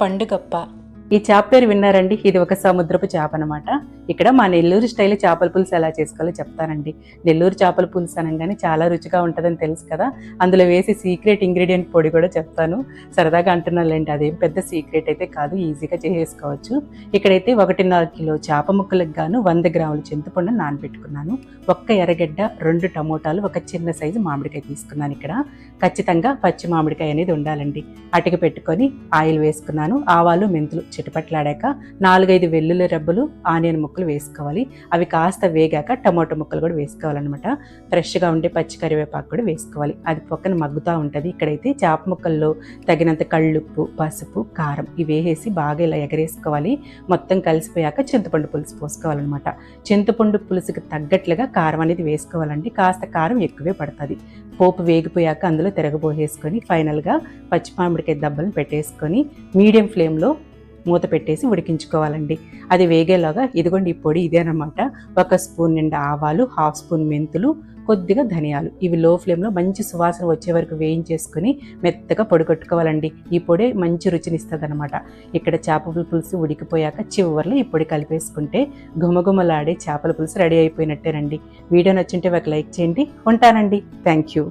పండుగప్ప. ఈ చేప పేరు విన్నారండి ఇది ఒక సముద్రపు చేప అనమాట ఇక్కడ మా నెల్లూరు స్టైల్ చేపల పులుసు ఎలా చేసుకోవాలో చెప్తానండి. నెల్లూరు చేపల పులుసు అనగానే చాలా రుచిగా ఉంటుందని తెలుసు కదా. అందులో వేసి సీక్రెట్ ఇంగ్రీడియంట్ పొడి కూడా చెప్తాను. సరదాగా అంటున్నానులేండి అదేం పెద్ద సీక్రెట్ అయితే కాదు ఈజీగా చేసుకోవచ్చు ఇక్కడైతే ఒకటిన్నర కిలో చేప ముక్కలకు గాను వంద గ్రాముల చింతపండు నానబెట్టుకున్నాను. ఒక్క ఎర్రగడ్డ రెండు టమోటాలు ఒక చిన్న సైజు మామిడికాయ తీసుకున్నాను ఇక్కడ. ఖచ్చితంగా పచ్చి మామిడికాయ అనేది ఉండాలండి. అటుకు పెట్టుకొని ఆయిల్ వేసుకున్నాను. ఆవాలు మెంతులు చిటపట్లాడాక నాలుగైదు వెల్లుల్లి రెబ్బలు ఆనియన్ ముక్కలు వేసుకోవాలి. అవి కాస్త వేగాక టమాటో ముక్కలు కూడా వేసుకోవాలన్నమాట. ఫ్రెష్గా ఉండే పచ్చి కరివేపాకు కూడా వేసుకోవాలి. అది పక్కన మగ్గుతూ ఉంటుంది. ఇక్కడైతే చేప ముక్కల్లో తగినంత కళ్ళుప్పు పసుపు కారం ఇవి వేసేసి బాగా ఇలా ఎగరేసుకోవాలి. మొత్తం కలిసిపోయాక చింతపండు పులుసు పోసుకోవాలన్నమాట. చింతపండు పులుసుకి తగ్గట్లుగా కారం అనేది వేసుకోవాలండి. కాస్త కారం ఎక్కువే పడుతుంది. పోపు వేగిపోయాక అందులో తిరగబోసేసుకొని ఫైనల్గా పచ్చిమామిడికాయ దెబ్బలను పెట్టేసుకొని మీడియం ఫ్లేమ్లో మూత పెట్టేసి ఉడికించుకోవాలండి. అది వేగేలాగా ఇదిగోండి ఈ పొడి ఇదేనమాట ఒక స్పూన్ నిండా ఆవాలు హాఫ్ స్పూన్ మెంతులు కొద్దిగా ధనియాలు. ఇవి లో ఫ్లేమ్లో మంచి సువాసన వచ్చే వరకు వేయించేసుకొని మెత్తగా పొడి కొట్టుకోవాలండి. ఈ పొడి మంచి రుచినిస్తుంది అనమాట ఇక్కడ చేపల పులుసు ఉడికిపోయాక చివరిలో ఈ పొడి కలిపేసుకుంటే గుమగుమలాడే చేపల పులుసు రెడీ అయిపోయినట్టేనండి. వీడియో నచ్చింటే ఒక లైక్ చేయండి. ఉంటానండి. Thank you